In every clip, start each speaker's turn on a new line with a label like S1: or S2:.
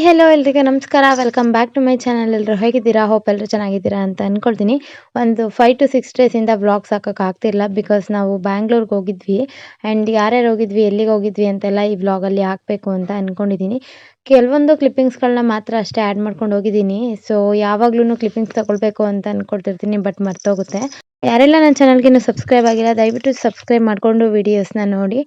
S1: Hi hello ಎಲ್ರಿಗೂ ನಮಸ್ಕಾರ. Welcome back to my channel ಎಲ್ಲರೂ ಹೇಗಿದ್ದೀರಾ? ಹೋಪ್ ಎಲ್ಲರೂ ಚೆನ್ನಾಗಿದ್ದೀರಾ ಅಂತ ಅಂದ್ಕೊಳ್ತೀನಿ ಒಂದು ಫೈವ್ ಟು ಸಿಕ್ಸ್ ಡೇಸಿಂದ ಬ್ಲಾಗ್ಸ್ ಹಾಕೋಕೆ ಆಗ್ತಿಲ್ಲ ಬಿಕಾಸ್ ನಾವು ಬ್ಯಾಂಗ್ಳೂರ್ಗೆ ಹೋಗಿದ್ವಿ. ಆ್ಯಂಡ್ ಯಾರ್ಯಾರು ಹೋಗಿದ್ವಿ, ಎಲ್ಲಿಗೆ ಹೋಗಿದ್ವಿ ಅಂತೆಲ್ಲ ಈ ವ್ಲಾಗಲ್ಲಿ ಹಾಕಬೇಕು ಅಂತ ಅಂದ್ಕೊಂಡಿದ್ದೀನಿ ಕೆಲವೊಂದು ಕ್ಲಿಪ್ಪಿಂಗ್ಸ್ಗಳನ್ನ ಮಾತ್ರ ಅಷ್ಟೇ ಆ್ಯಡ್ ಮಾಡ್ಕೊಂಡು ಹೋಗಿದ್ದೀನಿ ಸೊ ಯಾವಾಗ್ಲೂ ಕ್ಲಿಪ್ಪಿಂಗ್ಸ್ ತಗೊಳ್ಬೇಕು ಅಂತ ಅಂದ್ಕೊಳ್ತಿರ್ತೀನಿ ಬಟ್ ಮರ್ತೋಗುತ್ತೆ. ಯಾರೆಲ್ಲ ನನ್ನ ಚಾನಲ್ಗೆ ಸಬ್ಸ್ಕ್ರೈಬ್ ಆಗಿಲ್ಲ, ದಯವಿಟ್ಟು ಸಬ್ಸ್ಕ್ರೈಬ್ ಮಾಡಿಕೊಂಡು ವೀಡಿಯೋಸ್ನ ನೋಡಿ.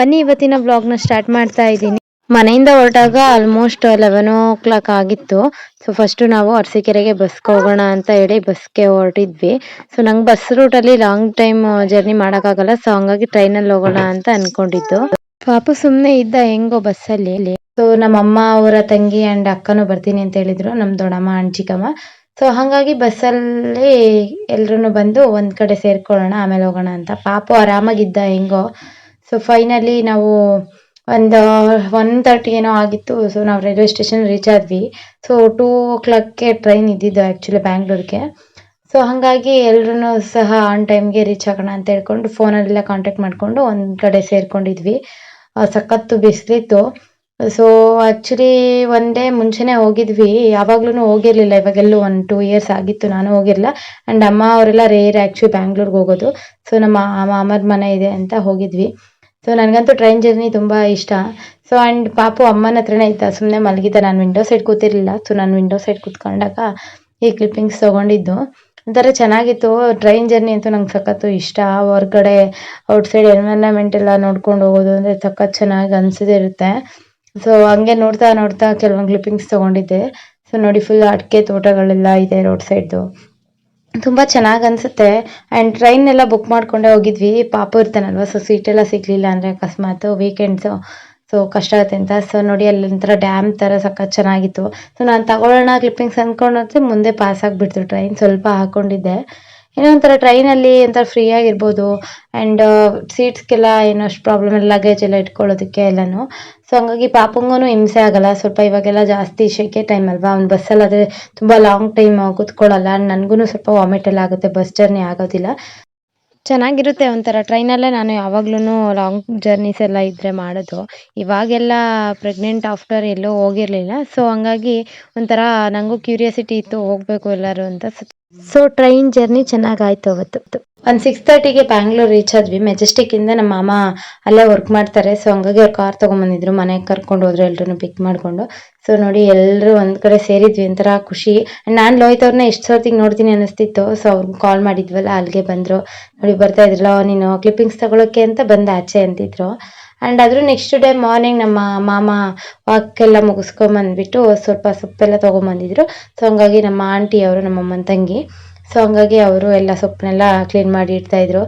S1: ಬನ್ನಿ, ಇವತ್ತಿನ ವ್ಲಾಗ್ನ ಸ್ಟಾರ್ಟ್ ಮಾಡ್ತಾ ಇದ್ದೀನಿ ಮನೆಯಿಂದ ಹೊರಟಾಗ ಆಲ್ಮೋಸ್ಟ್ ಲೆವೆನ್ ಓ ಕ್ಲಾಕ್ ಆಗಿತ್ತು. ಸೊ ಫಸ್ಟ್ ನಾವು ಅರಸೀಕೆರೆಗೆ ಬಸ್ಗೆ ಹೋಗೋಣ ಅಂತ ಹೇಳಿ ಬಸ್ಗೆ ಹೊರಟಿದ್ವಿ. ಸೊ ನಂಗೆ ಬಸ್ ರೂಟಲ್ಲಿ ಲಾಂಗ್ ಟೈಮ್ ಜರ್ನಿ ಮಾಡೋಕ್ಕಾಗಲ್ಲ. ಸೊ ಹಂಗಾಗಿ ಟ್ರೈನಲ್ಲಿ ಹೋಗೋಣ ಅಂತ ಅನ್ಕೊಂಡಿದ್ದು. ಪಾಪು ಸುಮ್ಮನೆ ಇದ್ದ ಹೆಂಗೋ ಬಸ್ಸಲ್ಲಿ ಸೊ ನಮ್ಮ ಅಮ್ಮ ಅವರ ತಂಗಿ ಆ್ಯಂಡ್ ಅಕ್ಕನೂ ಬರ್ತೀನಿ ಅಂತ ಹೇಳಿದ್ರು. ನಮ್ಮ ದೊಡ್ಡಮ್ಮ ಆ್ಯಂಡ್ ಚಿಕ್ಕಮ್ಮ. ಸೊ ಹಾಗಾಗಿ ಬಸ್ಸಲ್ಲಿ ಎಲ್ರೂ ಬಂದು ಒಂದು ಕಡೆ ಸೇರ್ಕೊಳ್ಳೋಣ, ಆಮೇಲೆ ಹೋಗೋಣ ಅಂತ. ಪಾಪು ಆರಾಮಾಗಿದ್ದ ಹೆಂಗೋ. ಸೊ ಫೈನಲಿ ನಾವು ಒಂದು ಒನ್ ತರ್ಟಿ ಏನೋ ಆಗಿತ್ತು. ಸೊ ನಾವು ರೈಲ್ವೆ ಸ್ಟೇಷನ್ ರೀಚ್ ಆದ್ವಿ. ಸೊ ಟೂ ಓ ಕ್ಲಾಕ್ಗೆ ಟ್ರೈನ್ ಇದ್ದಿದ್ದು ಆ್ಯಕ್ಚುಲಿ ಬ್ಯಾಂಗ್ಳೂರ್ಗೆ ಸೊ ಹಾಗಾಗಿ ಎಲ್ರೂ ಸಹ ಆನ್ ಟೈಮ್ಗೆ ರೀಚ್ ಆಗೋಣ ಅಂತ ಹೇಳ್ಕೊಂಡು ಫೋನಲ್ಲೆಲ್ಲ ಕಾಂಟ್ಯಾಕ್ಟ್ ಮಾಡಿಕೊಂಡು ಒಂದು ಕಡೆ ಸೇರ್ಕೊಂಡಿದ್ವಿ. ಸಖತ್ತು ಬಿಸಿಲಿತ್ತು ಸೊ ಆ್ಯಕ್ಚುಲಿ ಒಂದೇ ಮುಂಚೆನೇ ಹೋಗಿದ್ವಿ. ಯಾವಾಗ್ಲೂ ಹೋಗಿರಲಿಲ್ಲ. ಇವಾಗೆಲ್ಲೂ ಒಂದು ಟೂ ಇಯರ್ಸ್ ಆಗಿತ್ತು ನಾನು ಹೋಗಿರಲಿಲ್ಲ ಆ್ಯಂಡ್ ಅಮ್ಮ ಅವರೆಲ್ಲ ರೇರ್ ಆ್ಯಕ್ಚುಲಿ ಬ್ಯಾಂಗ್ಳೂರ್ಗೆ ಹೋಗೋದು. ಸೊ ನಮ್ಮ ಮಾಮರ ಮನೆ ಇದೆ ಅಂತ ಹೋಗಿದ್ವಿ. ಸೊ ನನಗಂತೂ ಟ್ರೈನ್ ಜರ್ನಿ ತುಂಬ ಇಷ್ಟ. ಸೊ ಆ್ಯಂಡ್ ಪಾಪು ಅಮ್ಮನ ಹತ್ರನೇ ಇದ್ದ. ಸುಮ್ಮನೆ ಮಲಗಿದ್ದ. ನಾನು ವಿಂಡೋ ಸೈಡ್ ಕೂತಿರ್ಲಿಲ್ಲ. ಸೊ ನಾನು ವಿಂಡೋ ಸೈಡ್ ಕೂತ್ಕೊಂಡಾಗ ಈ ಕ್ಲಿಪ್ಪಿಂಗ್ಸ್ ತೊಗೊಂಡಿದ್ದು. ಒಂಥರ ಚೆನ್ನಾಗಿತ್ತು. ಟ್ರೈನ್ ಜರ್ನಿ ಅಂತೂ ನಂಗೆ ಸಖತ್ತು ಇಷ್ಟ. ಹೊರ್ಗಡೆ ಔಟ್ಸೈಡ್ ಎನ್ವೈರನ್ಮೆಂಟ್ ಎಲ್ಲ ನೋಡ್ಕೊಂಡು ಹೋಗೋದು ಅಂದರೆ ಸಖತ್ ಚೆನ್ನಾಗಿ ಅನಿಸಿದಿರುತ್ತೆ ಸೊ ಹಂಗೆ ನೋಡ್ತಾ ನೋಡ್ತಾ ಕೆಲವೊಂದು ಕ್ಲಿಪ್ಪಿಂಗ್ಸ್ ತೊಗೊಂಡಿದ್ದೆ. ಸೊ ನೋಡಿ ಫುಲ್ ಅಡಿಕೆ ತೋಟಗಳೆಲ್ಲ ಇದೆ ರೋಡ್ ಸೈಡ್ದು ತುಂಬ ಚೆನ್ನಾಗಿ ಅನಿಸುತ್ತೆ. ಆ್ಯಂಡ್ ಟ್ರೈನೆಲ್ಲ ಬುಕ್ ಮಾಡ್ಕೊಂಡೇ ಹೋಗಿದ್ವಿ. ಪಾಪು ಇರ್ತಾನಲ್ವ ಸೊ ಸೀಟೆಲ್ಲ ಸಿಗಲಿಲ್ಲ ಅಂದರೆ ಅಕಸ್ಮಾತ್ ವೀಕೆಂಡ್ಸು ಸೊ ಕಷ್ಟ ಆಗುತ್ತೆ ಅಂತ. ಸೊ ನೋಡಿ ಅಲ್ಲಿ ಒಂಥರ ಡ್ಯಾಮ್ ಥರ ಸಖತ್ ಚೆನ್ನಾಗಿತ್ತು. ಸೊ ನಾನು ತಗೊಳ್ಳೋಣ ಕ್ಲಿಪ್ಪಿಂಗ್ಸ್ ಅಂದ್ಕೊಂಡ್ರೆ ಮುಂದೆ ಪಾಸ್ ಆಗಿಬಿಡ್ತು ಟ್ರೈನ್ ಸ್ವಲ್ಪ ಹಾಕ್ಕೊಂಡಿದ್ದೆ ಏನೋ ಒಂಥರ ಟ್ರೈನಲ್ಲಿ ಒಂಥರ ಫ್ರೀ ಆಗಿರ್ಬೋದು. ಆ್ಯಂಡ್ ಸೀಟ್ಸ್ಗೆಲ್ಲ ಏನೋ ಅಷ್ಟು ಪ್ರಾಬ್ಲಮ್ ಇಲ್ಲ ಲಗೇಜ್ ಎಲ್ಲ ಇಟ್ಕೊಳ್ಳೋದಕ್ಕೆ ಎಲ್ಲನೂ. ಸೊ ಹಂಗಾಗಿ ಪಾಪಂಗೂ ಹಿಂಸೆ ಆಗಲ್ಲ. ಸ್ವಲ್ಪ ಇವಾಗೆಲ್ಲ ಜಾಸ್ತಿ ಶೆಕೆ ಟೈಮ್ ಅಲ್ವಾ? ಅವ್ನು ಬಸ್ಸಲ್ಲಾದರೆ ತುಂಬ ಲಾಂಗ್ ಟೈಮ್ ಕೂತ್ಕೊಳ್ಳಲ್ಲ. ನನಗೂ ಸ್ವಲ್ಪ ವಾಮಿಟ್ ಎಲ್ಲ ಆಗುತ್ತೆ. ಬಸ್ ಜರ್ನಿ ಆಗೋದಿಲ್ಲ. ಚೆನ್ನಾಗಿರುತ್ತೆ ಒಂಥರ. ಟ್ರೈನಲ್ಲೇ ನಾನು ಯಾವಾಗ್ಲೂ ಲಾಂಗ್ ಜರ್ನೀಸ್ ಎಲ್ಲ ಇದ್ದರೆ ಮಾಡೋದು. ಇವಾಗೆಲ್ಲ ಪ್ರೆಗ್ನೆಂಟ್ ಆಫ್ಟರ್ ಎಲ್ಲೂ ಹೋಗಿರಲಿಲ್ಲ. ಸೊ ಹಂಗಾಗಿ ಒಂಥರ ನನಗೂ ಕ್ಯೂರಿಯಾಸಿಟಿ ಇತ್ತು ಹೋಗಬೇಕು ಎಲ್ಲರೂ ಅಂತ. ಸೊ ಟ್ರೈನ್ ಜರ್ನಿ ಚೆನ್ನಾಗಾಯ್ತು ಅವತ್ತು. ಒಂದು ಸಿಕ್ಸ್ ತರ್ಟಿಗೆ ಬ್ಯಾಂಗ್ಳೂರ್ ರೀಚ್ ಆದ್ವಿ. ಮೆಜೆಸ್ಟಿಕ್ ಇಂದ ನಮ್ಮ ಮಾಮ ಅಲ್ಲೇ ವರ್ಕ್ ಮಾಡ್ತಾರೆ. ಸೊ ಹಂಗಾಗಿ ಅವ್ರು ಕಾರ್ ತೊಗೊಂಬಂದಿದ್ರು. ಮನೆಗೆ ಕರ್ಕೊಂಡು ಹೋದ್ರು ಎಲ್ರು ಪಿಕ್ ಮಾಡಿಕೊಂಡು. ಸೊ ನೋಡಿ ಎಲ್ಲರೂ ಒಂದು ಕಡೆ ಸೇರಿದ್ವಿ. ಒಂಥರ ಖುಷಿ. ನಾನು ಲೋಹಿತ್ ಅವ್ರನ್ನ ಎಷ್ಟು ಸರ್ತಿಗೆ ನೋಡ್ತೀನಿ ಅನಿಸ್ತಿತ್ತು. ಸೊ ಅವ್ರಿಗೆ ಕಾಲ್ ಮಾಡಿದ್ವಲ್ಲ ಅಲ್ಲಿಗೆ ಬಂದರು. ನೋಡಿ ಬರ್ತಾ ಇದ್ರಲ್ಲ, ನೀನು ಕ್ಲಿಪ್ಪಿಂಗ್ಸ್ ತಗೊಳಕ್ಕೆ ಅಂತ ಬಂದ ಆಚೆ ಅಂತಿದ್ರು. ಆ್ಯಂಡ್ ಆದರೂ ನೆಕ್ಸ್ಟ್ ಡೇ ಮಾರ್ನಿಂಗ್ ನಮ್ಮ ಮಾಮ ವಾಕೆಲ್ಲ ಮುಗಿಸ್ಕೊಂಬಂದ್ಬಿಟ್ಟು ಸ್ವಲ್ಪ ಸೊಪ್ಪೆಲ್ಲ ತೊಗೊಂಬಂದಿದ್ರು. ಸೊ ಹಂಗಾಗಿ ನಮ್ಮ ಆಂಟಿ ಅವರು ನಮ್ಮ ಅಮ್ಮನ ತಂಗಿ ಸೊ ಹಂಗಾಗಿ ಅವರು ಎಲ್ಲ ಸೊಪ್ಪನ್ನೆಲ್ಲ ಕ್ಲೀನ್ ಮಾಡಿ ಇಡ್ತಾ ಇದ್ರು.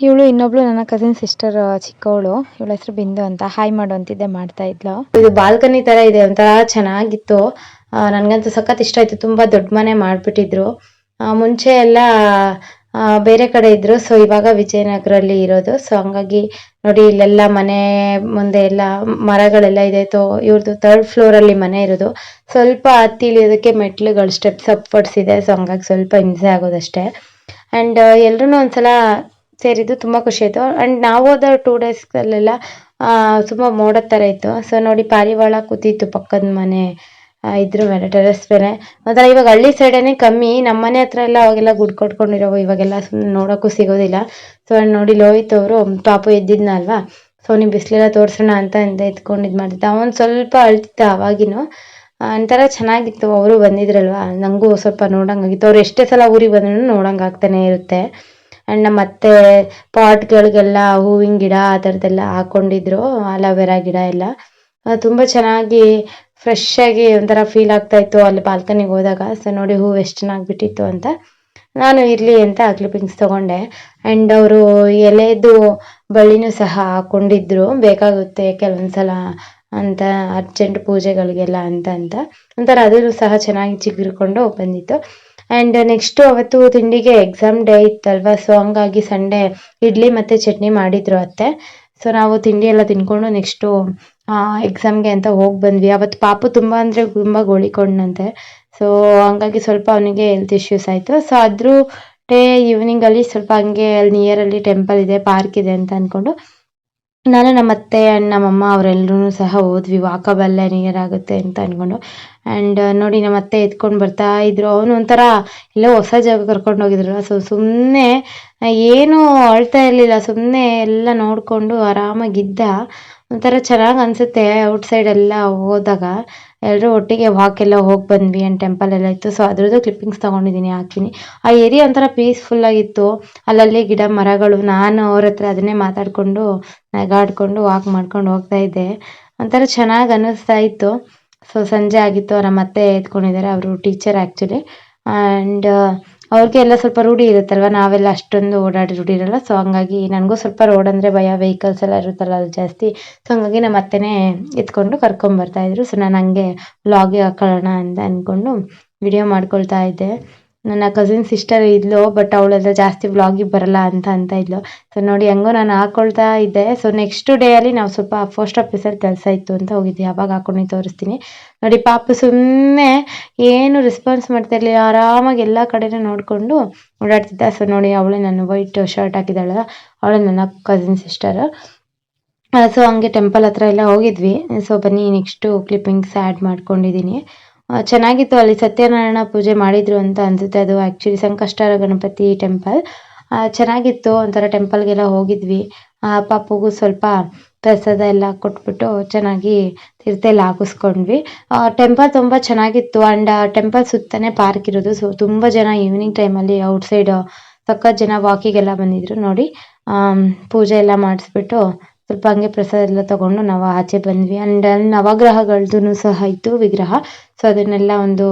S1: ಇವಳು ಇನ್ನೊಬ್ಳು ನನ್ನ ಕಸಿನ್ ಸಿಸ್ಟರ್ ಚಿಕ್ಕವಳು. ಇವಳ ಹೆಸರು ಬಿಂದು ಅಂತ. ಹಾಯ್ ಮಾಡು ಅಂತಿದ್ದೆ ಮಾಡ್ತಾ ಇದ್ಲು. ಇದು ಬಾಲ್ಕನಿ ತರ ಇದೆ ಒಂಥರ ಚೆನ್ನಾಗಿತ್ತು. ನನಗಂತೂ ಸಖತ್ ಇಷ್ಟ ಆಯ್ತು. ತುಂಬಾ ದೊಡ್ಡ ಮನೆ ಮಾಡ್ಬಿಟ್ಟಿದ್ರು. ಮುಂಚೆ ಎಲ್ಲ ಬೇರೆ ಕಡೆ ಇದ್ರು. ಸೊ ಇವಾಗ ವಿಜಯನಗರಲ್ಲಿ ಇರೋದು. ಸೊ ಹಂಗಾಗಿ ನೋಡಿ, ಇಲ್ಲೆಲ್ಲ ಮನೆ ಮುಂದೆ ಎಲ್ಲ ಮರಗಳೆಲ್ಲ ಇದೆ. ತೋ ಇವ್ರದ್ದು ಫ್ಲೋರ್ ಅಲ್ಲಿ ಮನೆ ಇರೋದು. ಸ್ವಲ್ಪ ಹತ್ತಿ ಇಳಿಯೋದಕ್ಕೆ ಮೆಟ್ಲುಗಳು ಸ್ಟೆಪ್ಸ್ ಇದೆ. ಸೊ ಹಂಗಾಗಿ ಸ್ವಲ್ಪ ಹಿಂಸೆ ಆಗೋದಷ್ಟೇ. ಆ್ಯಂಡ್ ಎಲ್ರೂ ಒಂದ್ಸಲ ಸೇರಿದ್ದು ತುಂಬ ಖುಷಿ ಆಯಿತು. ಆ್ಯಂಡ್ ನಾವು ಹೋದ ಟೂ ಡೇಸ್ಗಲ್ಲೆಲ್ಲ ತುಂಬ ಮೋಡದ ಥರ ಇತ್ತು. ಸೊ ನೋಡಿ, ಪಾರಿವಾಳ ಕೂತಿತ್ತು ಪಕ್ಕದ ಮನೆ. ಇದ್ರ ಮೇಲೆ ಟೆರೆಸ್ ಮೇಲೆ. ಒಂಥರ ಇವಾಗ ಹಳ್ಳಿ ಸೈಡೇನೆ ಕಮ್ಮಿ ನಮ್ಮ ಮನೆ ಹತ್ರ ಎಲ್ಲ ಅವಾಗೆಲ್ಲ ಗುಡ್ ಕಟ್ಕೊಂಡಿರೋ ಇವಾಗೆಲ್ಲ ಸುಮ್ಮನೆ ನೋಡೋಕ್ಕೂ ಸಿಗೋದಿಲ್ಲ. ಸೊ ನೋಡಿ ಲೋಹಿತ್ ಅವರು ಪಾಪು ಎದ್ದಿದ್ನ ಅಲ್ವಾ? ಸೊ ನೀವು ಬಿಸಿಲೆಲ್ಲ ತೋರಿಸೋಣ ಅಂತ ಅಂತ ಎತ್ಕೊಂಡು ಇದು ಮಾಡ್ತಿದ್ದ. ಅವನು ಸ್ವಲ್ಪ ಅಳ್ತಿದ್ದ ಅವಾಗಿನೂ. ಒಂಥರ ಚೆನ್ನಾಗಿತ್ತು. ಅವರು ಬಂದಿದ್ರಲ್ವಾ? ನನಗೂ ಸ್ವಲ್ಪ ನೋಡಂಗಾಗಿತ್ತು ಅವ್ರು ಎಷ್ಟೇ ಸಲ ಊರಿಗೆ ಬಂದ್ರೂ ನೋಡಂಗೆ ಆಗ್ತಾನೆ ಇರುತ್ತೆ. ಆ್ಯಂಡ್ ನಮ್ಮ ಅತ್ತೆ ಪಾಟ್ಗಳಿಗೆಲ್ಲ ಹೂವಿನ ಗಿಡ ಆ ಥರದ್ದೆಲ್ಲ ಹಾಕೊಂಡಿದ್ರು, ಅಲೋವೆರಾ ಗಿಡ ಎಲ್ಲ. ತುಂಬ ಚೆನ್ನಾಗಿ ಫ್ರೆಶ್ ಆಗಿ ಒಂಥರ ಫೀಲ್ ಆಗ್ತಾ ಇತ್ತು ಅಲ್ಲಿ ಬಾಲ್ಕನಿಗೆ ಹೋದಾಗ. ಸೊ ನೋಡಿ ಹೂವು ಎಷ್ಟು ಚೆನ್ನಾಗಿ ಅಂತ. ನಾನು ಇರಲಿ ಅಂತ ಕ್ಲಿಪ್ಪಿಂಗ್ಸ್ ತೊಗೊಂಡೆ. ಆ್ಯಂಡ್ ಅವರು ಎಲೆದು ಬಳ್ಳಿನೂ ಸಹ ಹಾಕೊಂಡಿದ್ರು. ಬೇಕಾಗುತ್ತೆ ಕೆಲವೊಂದ್ಸಲ ಅಂತ ಅರ್ಜೆಂಟ್ ಪೂಜೆಗಳಿಗೆಲ್ಲ ಅಂತ ಅಂತ. ಒಂಥರ ಅದೂ ಸಹ ಚೆನ್ನಾಗಿ ಚಿಗುರ್ಕೊಂಡು ಬಂದಿತ್ತು. ಆ್ಯಂಡ್ ನೆಕ್ಸ್ಟು ಅವತ್ತು ತಿಂಡಿಗೆ ಎಕ್ಸಾಮ್ ಡೇ ಇತ್ತಲ್ವ? ಸೊ ಹಂಗಾಗಿ ಸಂಡೇ ಇಡ್ಲಿ ಮತ್ತು ಚಟ್ನಿ ಮಾಡಿದ್ರು ಅತ್ತೆ. ಸೊ ನಾವು ತಿಂಡಿ ಎಲ್ಲ ತಿನ್ಕೊಂಡು ನೆಕ್ಸ್ಟು ಎಕ್ಸಾಮ್ಗೆ ಅಂತ ಹೋಗಿ ಬಂದ್ವಿ. ಅವತ್ತು ಪಾಪು ತುಂಬ ಅಂದರೆ ತುಂಬ ಗೋಳಿಕೊಂಡಂತೆ. ಸೊ ಹಂಗಾಗಿ ಸ್ವಲ್ಪ ಅವನಿಗೆ ಹೆಲ್ತ್ ಇಶ್ಯೂಸ್ ಆಯಿತು. ಸೊ ಆದರೂ ಡೇ ಈವ್ನಿಂಗಲ್ಲಿ ಸ್ವಲ್ಪ ಹಂಗೆ ಅಲ್ಲಿ ನಿಯರಲ್ಲಿ ಟೆಂಪಲ್ ಇದೆ ಪಾರ್ಕ್ ಇದೆ ಅಂತ ಅಂದ್ಕೊಂಡು ನಾನು ನಮ್ಮ ಅತ್ತೆ ಆ್ಯಂಡ್ ನಮ್ಮಮ್ಮ ಅವರೆಲ್ಲರೂ ಸಹ ಹೋದ್ವಿ. ವಾಕಬಲ್ಲೇ ನಿಯರ್ ಆಗುತ್ತೆ ಅಂತ ಅಂದ್ಕೊಂಡು ಆ್ಯಂಡ್ ನೋಡಿ ನಮ್ಮ ಅತ್ತೆ ಎತ್ಕೊಂಡು ಬರ್ತಾ ಇದ್ರು. ಅವನು ಒಂಥರ ಎಲ್ಲೋ ಹೊಸ ಜಾಗ ಕರ್ಕೊಂಡು ಹೋಗಿದ್ರು. ಸೊ ಸುಮ್ಮನೆ ಏನೂ ಅಳ್ತಾ ಇರಲಿಲ್ಲ ಸುಮ್ಮನೆ ಎಲ್ಲ ನೋಡಿಕೊಂಡು ಆರಾಮಾಗಿದ್ದ. ಒಂಥರ ಚೆನ್ನಾಗಿ ಅನಿಸುತ್ತೆ ಔಟ್ಸೈಡ್ ಎಲ್ಲ ಹೋದಾಗ. ಎಲ್ಲರೂ ಒಟ್ಟಿಗೆ ವಾಕ್ ಎಲ್ಲ ಹೋಗಿ ಬಂದ್ವಿ ಆ್ಯಂಡ್ ಟೆಂಪಲ್ ಎಲ್ಲ ಇತ್ತು. ಸೊ ಅದರದ್ದು ಕ್ಲಿಪ್ಪಿಂಗ್ಸ್ ತೊಗೊಂಡಿದ್ದೀನಿ ಹಾಕ್ತೀನಿ. ಆ ಏರಿಯಾ ಒಂಥರ ಪೀಸ್ಫುಲ್ಲಾಗಿತ್ತು ಅಲ್ಲಲ್ಲಿ ಗಿಡ ಮರಗಳು, ನಾನು ಅವ್ರ ಹತ್ರ ಅದನ್ನೇ ಮಾತಾಡಿಕೊಂಡು ನಗಾಡ್ಕೊಂಡು ವಾಕ್ ಮಾಡ್ಕೊಂಡು ಹೋಗ್ತಾ ಇದ್ದೆ. ಒಂಥರ ಚೆನ್ನಾಗಿ ಅನ್ನಿಸ್ತಾ ಇತ್ತು. ಸೊ ಸಂಜೆ ಆಗಿತ್ತು, ನಮ್ಮ ಅತ್ತೆ ಎತ್ಕೊಂಡಿದ್ದಾರೆ, ಅವರು ಟೀಚರ್ ಆ್ಯಕ್ಚುಲಿ ಆ್ಯಂಡ್ ಅವ್ರಿಗೆ ಎಲ್ಲ ಸ್ವಲ್ಪ ರೂಢಿ ಇರುತ್ತಲ್ವ, ನಾವೆಲ್ಲ ಅಷ್ಟೊಂದು ಓಡಾಡಿ ರೂಢಿ ಇರಲ್ಲ. ಸೊ ಹಂಗಾಗಿ ನನಗೂ ಸ್ವಲ್ಪ ರೋಡ್ ಅಂದರೆ ಭಯ ವೆಹಿಕಲ್ಸ್ ಎಲ್ಲ ಇರುತ್ತಲ್ಲ ಅಲ್ಲಿ ಜಾಸ್ತಿ. ಸೊ ಹಂಗಾಗಿ ನಮ್ಮ ಅತ್ತೆನೇ ಎತ್ಕೊಂಡು ಕರ್ಕೊಂಬರ್ತಾ ಇದ್ರು. ಸೊ ನಾನು ಹಂಗೆ ವ್ಲಾಗೇ ಹಾಕೊಳ್ಳೋಣ ಅಂತ ಅಂದ್ಕೊಂಡು ವಿಡಿಯೋ ಮಾಡ್ಕೊಳ್ತಾ ಇದ್ದೆ. ನನ್ನ ಕಸಿನ್ ಸಿಸ್ಟರ್ ಇದ್ಲು ಬಟ್ ಅವಳೆಲ್ಲ ಜಾಸ್ತಿ ವ್ಲಾಗಿಗೆ ಬರಲ್ಲ ಅಂತ ಅಂತ ಇದ್ಲು. ಸೊ ನೋಡಿ, ಹೆಂಗೋ ನಾನು ಹಾಕೊಳ್ತಾ ಇದ್ದೆ. ಸೊ ನೆಕ್ಸ್ಟ್ ಡೇ ಅಲ್ಲಿ ನಾವು ಸ್ವಲ್ಪ ಪೋಸ್ಟ್ ಆಫೀಸಲ್ಲಿ ಕೆಲಸ ಇತ್ತು ಅಂತ ಹೋಗಿದ್ವಿ. ಅವಾಗ ಹಾಕೊಂಡು ತೋರಿಸ್ತೀನಿ. ನೋಡಿ, ಪಾಪ ಸುಮ್ಮನೆ ಏನು ರೆಸ್ಪಾನ್ಸ್ ಮಾಡ್ತಾ ಇರಲಿಲ್ಲ. ಆರಾಮಾಗಿ ಎಲ್ಲ ಕಡೆನೂ ನೋಡಿಕೊಂಡು ಓಡಾಡ್ತಿದ್ದ. ಸೊ ನೋಡಿ, ಅವಳೇ ನಾನು ವೈಟ್ ಶರ್ಟ್ ಹಾಕಿದ್ದಾಳಲ್ಲ ಅವಳೆ ನನ್ನ ಕಸಿನ್ ಸಿಸ್ಟರ್ ಸೊ ಹಂಗೆ ಟೆಂಪಲ್ ಹತ್ರ ಎಲ್ಲ ಹೋಗಿದ್ವಿ. ಸೊ ಬನ್ನಿ ನೆಕ್ಸ್ಟು ಕ್ಲಿಪ್ಪಿಂಗ್ಸ್ ಆ್ಯಡ್ ಮಾಡ್ಕೊಂಡಿದ್ದೀನಿ. ಚೆನ್ನಾಗಿತ್ತು ಅಲ್ಲಿ ಸತ್ಯನಾರಾಯಣ ಪೂಜೆ ಮಾಡಿದ್ರು ಅಂತ ಅನ್ಸುತ್ತೆ. ಅದು ಆ್ಯಕ್ಚುಲಿ ಸಂಕಷ್ಟಹರ ಗಣಪತಿ ಟೆಂಪಲ್ ಚೆನ್ನಾಗಿತ್ತು ಒಂಥರ ಟೆಂಪಲ್ಗೆಲ್ಲ ಹೋಗಿದ್ವಿ. ಪಾಪುಗೂ ಸ್ವಲ್ಪ ಪ್ರಸಾದ ಎಲ್ಲ ಕೊಟ್ಬಿಟ್ಟು ಚೆನ್ನಾಗಿ ತೀರ್ಥ ಎಲ್ಲ ಹಾಕಿಸ್ಕೊಂಡ್ವಿ. ಟೆಂಪಲ್ ತುಂಬ ಚೆನ್ನಾಗಿತ್ತು. ಆ್ಯಂಡ್ ಟೆಂಪಲ್ ಸುತ್ತನೇ ಪಾರ್ಕ್ ಇರೋದು. ಸೊ ತುಂಬ ಜನ ಈವ್ನಿಂಗ್ ಟೈಮಲ್ಲಿ ಔಟ್ಸೈಡ್ ಸಖತ್ ಜನ ವಾಕಿಗೆಲ್ಲ ಬಂದಿದ್ರು. ನೋಡಿ ಪೂಜೆ ಎಲ್ಲ ಮಾಡಿಸ್ಬಿಟ್ಟು ಸ್ವಲ್ಪ ಹಂಗೆ ಪ್ರಸಾದ ಎಲ್ಲ ತಗೊಂಡು ನಾವು ಆಚೆ ಬಂದ್ವಿ. ಆ್ಯಂಡ್ ಅಲ್ಲಿ ನವಗ್ರಹಗಳದ್ದು ಸಹ ಇತ್ತು, ವಿಗ್ರಹ. ಸೊ ಅದನ್ನೆಲ್ಲ ಒಂದು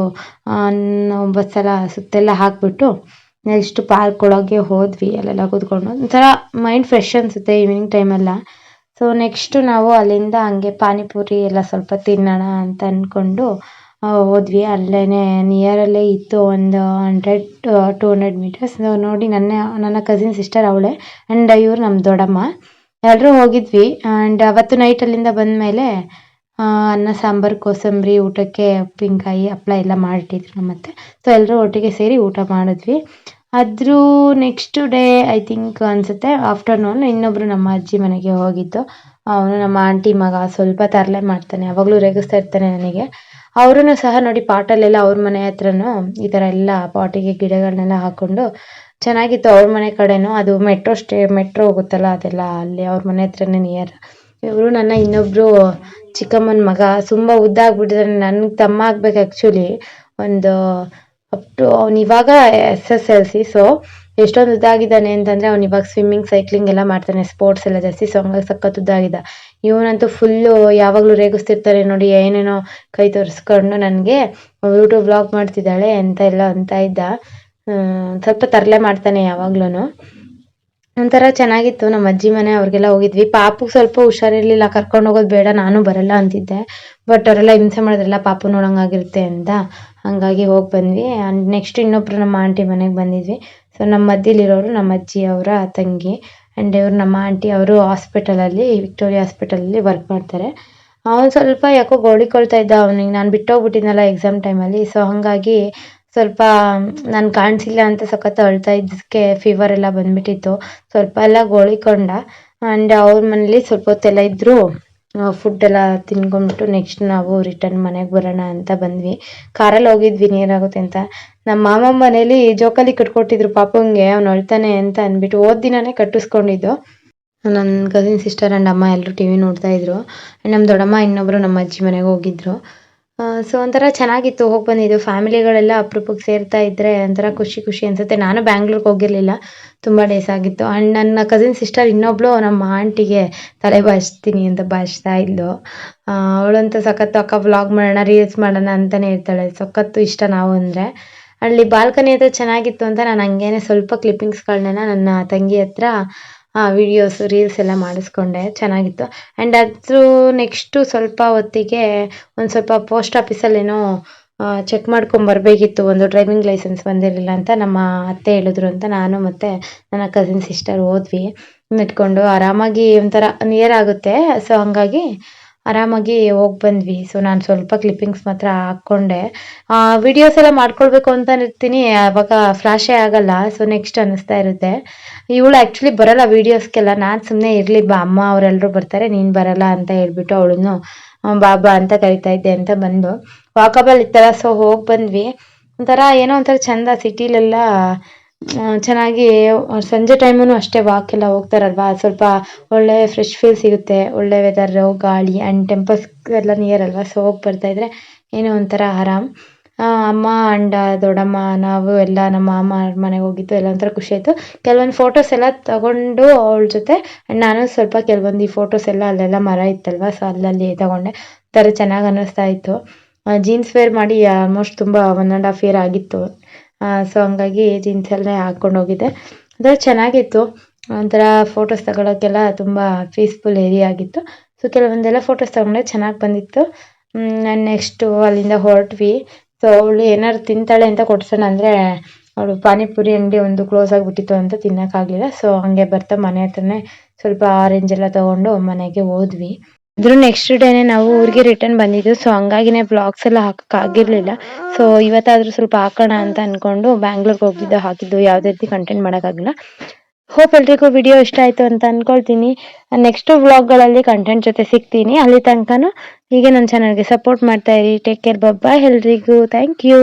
S1: ಒಂಬತ್ತು ಸಲ ಸುತ್ತೆಲ್ಲ ಹಾಕ್ಬಿಟ್ಟು ನೆಕ್ಸ್ಟ್ ಪಾರ್ಕ್ ಒಳಗೆ ಹೋದ್ವಿ. ಅಲ್ಲೆಲ್ಲ ಕೂತ್ಕೊಂಡು. ಒಂಥರ ಮೈಂಡ್ ಫ್ರೆಶ್ ಅನಿಸುತ್ತೆ ಈವ್ನಿಂಗ್ ಟೈಮೆಲ್ಲ ಸೊ ನೆಕ್ಸ್ಟ್ ನಾವು ಅಲ್ಲಿಂದ ಹಂಗೆ ಪಾನಿಪುರಿ ಎಲ್ಲ ಸ್ವಲ್ಪ ತಿನ್ನೋಣ ಅಂತ ಅಂದ್ಕೊಂಡು ಹೋದ್ವಿ. ಅಲ್ಲೇ ನಿಯರಲ್ಲೇ ಇತ್ತು ಒಂದು ಹಂಡ್ರೆಡ್ ಟು ಹಂಡ್ರೆಡ್ ಮೀಟರ್ಸ್ ನೋಡಿ ನನ್ನ ನನ್ನ ಕಸಿನ್ ಸಿಸ್ಟರ್ ಅವಳೆ ಆ್ಯಂಡ್ ಇವ್ರು ನಮ್ಮ ದೊಡ್ಡಮ್ಮ. ಎಲ್ಲರೂ ಹೋಗಿದ್ವಿ ಆ್ಯಂಡ್ ಅವತ್ತು ನೈಟ್ ಅಲ್ಲಿಂದ ಬಂದಮೇಲೆ ಅನ್ನ, ಸಾಂಬಾರು, ಕೋಸಂಬರಿ, ಊಟಕ್ಕೆ ಉಪ್ಪಿನಕಾಯಿ ಹಪ್ಪಳ ಎಲ್ಲ ಮಾಡಿಟ್ಟಿದ್ರು ನಮ್ಮತ್ತೆ. ಸೊ ಎಲ್ಲರೂ ಒಟ್ಟಿಗೆ ಸೇರಿ ಊಟ ಮಾಡಿದ್ವಿ. ಅದ್ರ ನೆಕ್ಸ್ಟ್ ಡೇ ಐ ಥಿಂಕ್ ಅನಿಸುತ್ತೆ ಆಫ್ಟರ್ನೂನ್ ಇನ್ನೊಬ್ಬರು ನಮ್ಮ ಅಜ್ಜಿ ಮನೆಗೆ ಹೋಗಿದ್ದು. ಅವನು ನಮ್ಮ ಆಂಟಿ ಮಗ ಸ್ವಲ್ಪ ತರಲೆ ಮಾಡ್ತಾನೆ ಯಾವಾಗಲೂ ರೇಗಿಸ್ತಾ ಇರ್ತಾನೆ ನನಗೆ. ಅವರೂ ಸಹ ನೋಡಿ ಪಾಟಲ್ಲೆಲ್ಲ ಅವ್ರ ಮನೆ ಹತ್ರನೂ ಈ ಥರ ಎಲ್ಲ ಪಾಟಿಗೆ ಗಿಡಗಳನ್ನೆಲ್ಲ ಹಾಕ್ಕೊಂಡು ಚೆನ್ನಾಗಿತ್ತು ಅವ್ರ ಮನೆ ಕಡೆನೂ. ಅದು ಮೆಟ್ರೋ ಸ್ಟೇ, ಮೆಟ್ರೋ ಹೋಗುತ್ತಲ್ಲ, ಅದೆಲ್ಲ ಅಲ್ಲಿ ಅವ್ರ ಮನೆ ಹತ್ರನೇ ನಿಯರ್ ಇವರು ನನ್ನ ಇನ್ನೊಬ್ಬರು ಚಿಕ್ಕಮ್ಮನ ಮಗ. ತುಂಬ ಉದ್ದ ಆಗ್ಬಿಟ್ಟಿದ್ದಾನೆ ನನಗೆ ತಮ್ಮ ಆಗ್ಬೇಕು ಆ್ಯಕ್ಚುಲಿ ಒಂದು ಅಪ್ ಟು ಅವ್ನು ಇವಾಗ S S L C so ಎಷ್ಟೊಂದು ಉದ್ದಾಗಿದ್ದಾನೆ ಅಂತಂದರೆ ಅವ್ನು ಇವಾಗ ಸ್ವಿಮ್ಮಿಂಗ್ ಸೈಕ್ಲಿಂಗ್ ಎಲ್ಲ ಮಾಡ್ತಾನೆ ಸ್ಪೋರ್ಟ್ಸ್ ಎಲ್ಲ ಜಾಸ್ತಿ ಸೊ ಹಂಗಾಗಿ ಸಖತ್ ಉದ್ದಾಗಿದ್ದ ಇವನಂತೂ ಫುಲ್ಲು ಯಾವಾಗಲೂ ರೇಗಿಸ್ತಿರ್ತಾರೆ ನೋಡಿ, ಏನೇನೋ ಕೈ ತೋರಿಸ್ಕೊಂಡು ನನಗೆ ಯೂಟ್ಯೂಬ್ ಬ್ಲಾಗ್ ಮಾಡ್ತಿದ್ದಾಳೆ ಅಂತ ಎಲ್ಲ ಅಂತ ಇದ್ದ. ಸ್ವಲ್ಪ ತರಲೆ ಮಾಡ್ತಾನೆ ಯಾವಾಗ್ಲೂ ಒಂಥರ ಚೆನ್ನಾಗಿತ್ತು ನಮ್ಮ ಅಜ್ಜಿ ಮನೆ, ಅವ್ರಿಗೆಲ್ಲ ಹೋಗಿದ್ವಿ. ಪಾಪುಗೆ ಸ್ವಲ್ಪ ಹುಷಾರಿರ್ಲಿಲ್ಲ, ಕರ್ಕೊಂಡು ಹೋಗೋದು ಬೇಡ, ನಾನು ಬರಲ್ಲ ಅಂತಿದ್ದೆ. ಬಟ್ ಅವರೆಲ್ಲ ಹಿಂಸೆ ಮಾಡಿದ್ರಲ್ಲ ಪಾಪು ನೋಡಂಗಾಗಿರುತ್ತೆ ಅಂತ. ಹಂಗಾಗಿ ಹೋಗಿ ಬಂದ್ವಿ. ನೆಕ್ಸ್ಟ್ ಇನ್ನೊಬ್ರು ನಮ್ಮ ಆಂಟಿ ಮನೆಗೆ ಬಂದಿದ್ವಿ. ಸೊ ನಮ್ಮ ಮಧ್ಯಲಿರೋರು ನಮ್ಮ ಅಜ್ಜಿ, ಅವರ ತಂಗಿ ಆ್ಯಂಡ್ ಇವರು ನಮ್ಮ ಆಂಟಿ, ಅವರು ಹಾಸ್ಪಿಟಲಲ್ಲಿ ವಿಕ್ಟೋರಿಯಾ ಹಾಸ್ಪಿಟಲಲ್ಲಿ ವರ್ಕ್ ಮಾಡ್ತಾರೆ. ಅವನು ಸ್ವಲ್ಪ ಯಾಕೋ ಗೋಳಿಕೊಳ್ತಾ ಇದ್ದ ಅವ್ನಿಗೆ. ನಾನು ಬಿಟ್ಟೋಗ್ಬಿಟ್ಟಿದ್ನಲ್ಲ ಎಕ್ಸಾಮ್ ಟೈಮಲ್ಲಿ ಸೊ ಹಾಗಾಗಿ ಸ್ವಲ್ಪ ನಾನು ಕಾಣಿಸಿಲ್ಲ ಅಂತ ಸಖತ್ ಅಳ್ತಾ ಇದ್ದಕ್ಕೆ ಫೀವರ್ ಎಲ್ಲ ಬಂದ್ಬಿಟ್ಟಿತ್ತು. ಸ್ವಲ್ಪ ಎಲ್ಲ ಗೋಳಿಕೊಂಡ ಆ್ಯಂಡ್ ಅವ್ರ ಮನೇಲಿ ಸ್ವಲ್ಪ ಹೊತ್ತೆಲ್ಲ ಇದ್ದರು ಫುಡ್ ಎಲ್ಲ ತಿನ್ಕೊಂಡ್ಬಿಟ್ಟು ನೆಕ್ಸ್ಟ್ ನಾವು ರಿಟರ್ನ್ ಮನೆಗೆ ಬರೋಣ ಅಂತ ಬಂದ್ವಿ. ಕಾರಲ್ಲಿ ಹೋಗಿದ್ವಿ, ನೀರಾಗುತ್ತೆ ಅಂತ. ನಮ್ಮ ಮಾಮ ಮನೇಲಿ ಜೋಕಾಲಿ ಕಟ್ಕೊಟ್ಟಿದ್ರು ಪಾಪಂಗೆ, ಅವ್ನು ಅಳ್ತಾನೆ ಅಂತ ಅಂದ್ಬಿಟ್ಟು ಹೋದ ದಿನನೇ ಕಟ್ಟಿಸ್ಕೊಂಡಿದ್ದು. ನನ್ನ ಕಸಿನ್ ಸಿಸ್ಟರ್ ಆ್ಯಂಡ್ ಅಮ್ಮ ಎಲ್ಲರೂ ಟಿ ವಿ ನೋಡ್ತಾ ಇದ್ರು. ನಮ್ಮ ದೊಡ್ಡಮ್ಮ ಇನ್ನೊಬ್ಬರು ನಮ್ಮ ಅಜ್ಜಿ ಮನೆಗೆ ಹೋಗಿದ್ರು. ಸೊ ಒಂಥರ ಚೆನ್ನಾಗಿತ್ತು, ಹೋಗಿ ಬಂದಿದ್ದು ಫ್ಯಾಮಿಲಿಗಳೆಲ್ಲ ಅಪ್ರೂಪಕ್ಕೆ ಸೇರ್ತಾ ಇದ್ದರೆ ಒಂಥರ ಖುಷಿ ಖುಷಿ ಅನ್ಸುತ್ತೆ. ನಾನು ಬ್ಯಾಂಗ್ಳೂರ್ಗೆ ಹೋಗಿರಲಿಲ್ಲ. ತುಂಬ ಡೇಸ್ ಆಗಿತ್ತು. ಆ್ಯಂಡ್ ನನ್ನ ಕಸಿನ್ ಸಿಸ್ಟರ್ ಇನ್ನೊಬ್ಳು ನಮ್ಮ ಆಂಟಿಗೆ ತಲೆ ಬಾಚ್ತೀನಿ ಅಂತ ಬಾಚ್ತಾ ಇದ್ಲು. ಅವಳಂತೂ ಸಖತ್ತು, ಅಕ್ಕ ವ್ಲಾಗ್ ಮಾಡೋಣ ರೀಲ್ಸ್ ಮಾಡೋಣ ಅಂತಲೇ ಇರ್ತಾಳೆ ಸಖತ್ತು ಇಷ್ಟ ನಾವು ಅಂದರೆ. ಅಲ್ಲಿ ಬಾಲ್ಕನಿ ಹತ್ರ ಚೆನ್ನಾಗಿತ್ತು ಅಂತ ನಾನು ಹಂಗೇನೆ ಸ್ವಲ್ಪ ಕ್ಲಿಪ್ಪಿಂಗ್ಸ್ಗಳನ್ನೆಲ್ಲ ನನ್ನ ತಂಗಿ ಹತ್ರ ವಿಡಿಯೋಸ್ ರೀಲ್ಸ್ ಎಲ್ಲ ಮಾಡಿಸ್ಕೊಂಡೆ. ಚೆನ್ನಾಗಿತ್ತು. ಆ್ಯಂಡ್ ಅದ್ರ ನೆಕ್ಸ್ಟು ಸ್ವಲ್ಪ ಹೊತ್ತಿಗೆ ಒಂದು ಸ್ವಲ್ಪ ಪೋಸ್ಟ್ ಆಫೀಸಲ್ಲೇನೋ ಚೆಕ್ ಮಾಡ್ಕೊಂಬರ್ಬೇಕಿತ್ತು ಒಂದು ಡ್ರೈವಿಂಗ್ ಲೈಸೆನ್ಸ್ ಬಂದಿರಲಿಲ್ಲ ಅಂತ ನಮ್ಮ ಅತ್ತೆ ಹೇಳಿದ್ರು ಅಂತ ನಾನು ಮತ್ತು ನನ್ನ ಕಸಿನ್ ಸಿಸ್ಟರ್ ಹೋದ್ವಿ. ನಿಂತ್ಕೊಂಡು ಆರಾಮಾಗಿ ಒಂಥರ ನಿಯರ್ ಆಗುತ್ತೆ. ಸೊ ಹಂಗಾಗಿ ಆರಾಮಾಗಿ ಹೋಗಿ ಬಂದ್ವಿ ಸೊ ನಾನು ಸ್ವಲ್ಪ ಕ್ಲಿಪ್ಪಿಂಗ್ಸ್ ಮಾತ್ರ ಹಾಕ್ಕೊಂಡೆ. ವಿಡಿಯೋಸ್ ಎಲ್ಲ ಮಾಡ್ಕೊಳ್ಬೇಕು ಅಂತ ಇರ್ತೀನಿ. ಅವಾಗ ಫ್ಲಾಶೇ ಆಗಲ್ಲ. ಸೊ ನೆಕ್ಸ್ಟ್ ಅನ್ನಿಸ್ತಾ ಇರುತ್ತೆ. ಇವಳು ಆ್ಯಕ್ಚುಲಿ ಬರಲ್ಲ ವೀಡಿಯೋಸ್ಗೆಲ್ಲ ನಾನು ಸುಮ್ಮನೆ ಇರಲಿ ಬಾ, ಅಮ್ಮ ಅವರೆಲ್ಲರೂ ಬರ್ತಾರೆ, ನೀನು ಬರಲ್ಲ ಅಂತ ಹೇಳ್ಬಿಟ್ಟು ಅವಳನ್ನು ಬಾಬಾ ಅಂತ ಕರಿತಾ ಇದ್ದೆ ಅಂತ ಬಂದು. ವಾಕಬಲ್ ಇತ್ತಲ್ಲ ಸೊ ಹೋಗಿ ಬಂದ್ವಿ ಒಂಥರ ಏನೋ ಒಂಥರ ಚಂದ ಸಿಟಿಲೆಲ್ಲ ಚೆನ್ನಾಗಿ ಸಂಜೆ ಟೈಮೂ ಅಷ್ಟೇ ವಾಕ್ ಎಲ್ಲ ಹೋಗ್ತಾರಲ್ವಾ? ಸ್ವಲ್ಪ ಒಳ್ಳೆ ಫ್ರೆಶ್ ಫೀಲ್ ಸಿಗುತ್ತೆ. ಒಳ್ಳೆ ವೆದರು ಗಾಳಿ ಆ್ಯಂಡ್ ಟೆಂಪಲ್ಸ್ ಎಲ್ಲ ನಿಯರ್ ಅಲ್ವಾ? ಸೊ ಹೋಗಿ ಬರ್ತಾಯಿದ್ರೆ ಏನೋ ಒಂಥರ ಆರಾಮ್. ಅಮ್ಮ ಅಂಡ್ ದೊಡ್ಡಮ್ಮ, ನಾವು ಎಲ್ಲ ನಮ್ಮ ಮಾಮ, ಮನೆಗೆ ಹೋಗಿದ್ದು ಎಲ್ಲ ಒಂಥರ ಖುಷಿ ಆಯಿತು. ಕೆಲವೊಂದು ಫೋಟೋಸ್ ಎಲ್ಲ ತಗೊಂಡು ಅವಳ ಜೊತೆ ಆ್ಯಂಡ್ ನಾನು ಸ್ವಲ್ಪ ಕೆಲವೊಂದು ಈ ಫೋಟೋಸ್ ಎಲ್ಲ ಅಲ್ಲೆಲ್ಲ ಮರ ಇತ್ತಲ್ವ? ಸೊ ಅಲ್ಲಲ್ಲಿ ತಗೊಂಡೆ. ಒಂಥರ ಚೆನ್ನಾಗಿ ಅನ್ನಿಸ್ತಾ ಇತ್ತು. ಜೀನ್ಸ್ ವೇರ್ ಮಾಡಿ ಆಲ್ಮೋಸ್ಟ್ ತುಂಬ ಒನ್ ಆ್ಯಂಡ್ ಹಾಫ್ ಇಯರ್ ಆಗಿತ್ತು. ಸೊ ಹಂಗಾಗಿ ಜೀನ್ಸ್ ಎಲ್ಲ ಹಾಕ್ಕೊಂಡು ಹೋಗಿದ್ದೆ. ಅದು ಚೆನ್ನಾಗಿತ್ತು. ಒಂಥರ ಫೋಟೋಸ್ ತಗೊಳ್ಳೋಕ್ಕೆಲ್ಲ ತುಂಬ ಪೀಸ್ಫುಲ್ ಏರಿಯಾ ಆಗಿತ್ತು. ಸೊ ಕೆಲವೊಂದೆಲ್ಲ ಫೋಟೋಸ್ ತಗೊಂಡೆ, ಚೆನ್ನಾಗಿ ಬಂದಿತ್ತು. ನಾನು ನೆಕ್ಸ್ಟು ಅಲ್ಲಿಂದ ಹೊರಟ್ವಿ. ಸೊ ಅವಳು ಏನಾದ್ರು ತಿಂತಾಳೆ ಅಂತ ಕೊಡ್ಸೋಣ ಅಂದರೆ ಅವಳು ಪಾನಿಪುರಿ ಅಂಗಡಿ ಒಂದು ಕ್ಲೋಸ್ ಆಗಿಬಿಟ್ಟಿತ್ತು ಅಂತ ತಿನ್ನೋಕ್ಕಾಗಲಿಲ್ಲ. ಸೊ ಹಂಗೆ ಬರ್ತಾ ಮನೆ ಹತ್ರನೇ ಸ್ವಲ್ಪ ಆರೆಂಜ್ ಎಲ್ಲ ತೊಗೊಂಡು ಮನೆಗೆ ಹೋದ್ವಿ. ಅದ್ರ ನೆಕ್ಸ್ಟ್ ಡೇನೆ ನಾವು ಊರಿಗೆ ರಿಟರ್ನ್ ಬಂದಿದ್ದು ಸೊ ಹಂಗಾಗಿನೇ ಬ್ಲಾಗ್ಸ್ ಎಲ್ಲ ಹಾಕಕ್ ಆಗಿರ್ಲಿಲ್ಲ. ಸೊ ಇವತ್ತಾದ್ರೂ ಸ್ವಲ್ಪ ಹಾಕೋಣ ಅಂತ ಅನ್ಕೊಂಡು ಬ್ಯಾಂಗ್ಳೂರ್ಗೆ ಹೋಗಿದ್ದು, ಹಾಕಿದ್ದು, ಯಾವುದೇ ರೀತಿ ಕಂಟೆಂಟ್ ಮಾಡೋಕ್ಕಾಗಿಲ್ಲ ಹೋಪ್ ಎಲ್ರಿಗೂ ವಿಡಿಯೋ ಇಷ್ಟ ಆಯ್ತು ಅಂತ ಅನ್ಕೊಳ್ತೀನಿ. ನೆಕ್ಸ್ಟ್ ವ್ಲಾಗ್ಗಳಲ್ಲಿ ಕಂಟೆಂಟ್ ಜೊತೆ ಸಿಗ್ತೀನಿ. ಅಲ್ಲಿ ತನಕನೂ ಹೀಗೆ ನನ್ನ ಚಾನಲ್ಗೆ ಸಪೋರ್ಟ್ ಮಾಡ್ತಾ ಇರಿ. ಟೇಕ್ ಕೇರ್ ಬಬ್ಬಾ ಎಲ್ರಿಗೂ. Thank you